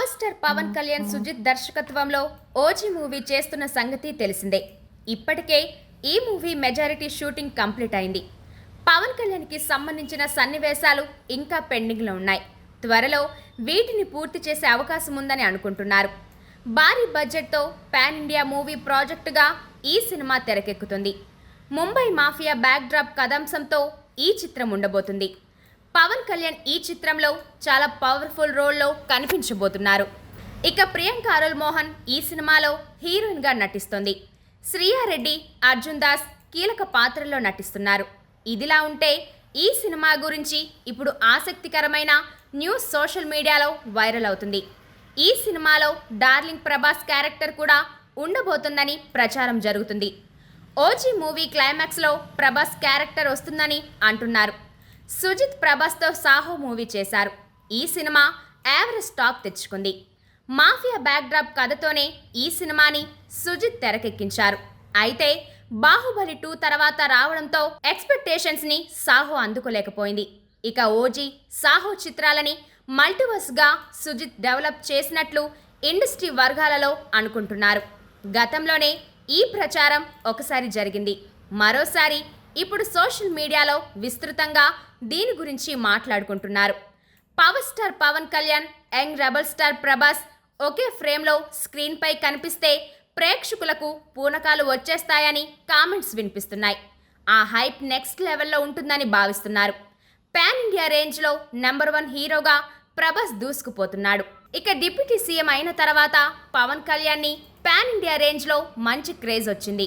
Power star Pawan Kalyan Sujeeth దర్శకత్వంలో OG movie చేస్తున్న సంగతి తెలిసిందే. ఇప్పటికే ఈ మూవీ మెజారిటీ షూటింగ్ కంప్లీట్ అయింది. పవన్ కళ్యాణ్కి సంబంధించిన సన్నివేశాలు ఇంకా పెండింగ్లో ఉన్నాయి. త్వరలో వీటిని పూర్తి చేసే అవకాశం ఉందని అనుకుంటున్నారు. భారీ బడ్జెట్తో పాన్ ఇండియా మూవీ ప్రాజెక్టుగా ఈ సినిమా తెరకెక్కుతుంది. ముంబై మాఫియా బ్యాక్డ్రాప్ కథాంశంతో ఈ చిత్రం ఉండబోతుంది. పవన్ కళ్యాణ్ ఈ చిత్రంలో చాలా పవర్ఫుల్ రోల్లో కనిపించబోతున్నారు. ఇక ప్రియాంక అరుల్ మోహన్ ఈ సినిమాలో హీరోయిన్గా నటిస్తుంది. శ్రీయారెడ్డి అర్జున్ దాస్ కీలక పాత్రల్లో నటిస్తున్నారు. ఇదిలా ఉంటే ఈ సినిమా గురించి ఇప్పుడు ఆసక్తికరమైన న్యూస్ సోషల్ మీడియాలో వైరల్ అవుతుంది. ఈ సినిమాలో డార్లింగ్ ప్రభాస్ క్యారెక్టర్ కూడా ఉండబోతుందని ప్రచారం జరుగుతుంది. ఓజీ మూవీ క్లైమాక్స్లో ప్రభాస్ క్యారెక్టర్ వస్తుందని అంటున్నారు. సుజిత్ ప్రభాస్తో సాహో మూవీ చేశారు. ఈ సినిమా యావరేజ్ టాక్ తెచ్చుకుంది. మాఫియా బ్యాక్డ్రాప్ కథతోనే ఈ సినిమాని సుజిత్ తెరకెక్కించారు. అయితే బాహుబలి టూ తర్వాత రావడంతో ఎక్స్పెక్టేషన్స్ని సాహో అందుకోలేకపోయింది. ఇక ఓజీ సాహో చిత్రాలని మల్టీవర్స్గా సుజిత్ డెవలప్ చేసినట్లు ఇండస్ట్రీ వర్గాలలో అనుకుంటున్నారు. గతంలోనే ఈ ప్రచారం ఒకసారి జరిగింది. మరోసారి ఇప్పుడు సోషల్ మీడియాలో విస్తృతంగా దీని గురించి మాట్లాడుకుంటున్నారు. Power star Pawan Kalyan young rebel star Prabhas ఒకే ఫ్రేమ్లో స్క్రీన్పై కనిపిస్తే ప్రేక్షకులకు పూనకాలు వచ్చేస్తాయని కామెంట్స్ వినిపిస్తున్నాయి. ఆ హైప్ నెక్స్ట్ లెవెల్లో ఉంటుందని భావిస్తున్నారు. పాన్ ఇండియా రేంజ్లో నెంబర్ వన్ హీరోగా ప్రభాస్ దూసుకుపోతున్నాడు. ఇక డిప్యూటీ సీఎం అయిన తర్వాత పవన్ కళ్యాణ్ని పాన్ ఇండియా రేంజ్లో మంచి క్రేజ్ వచ్చింది.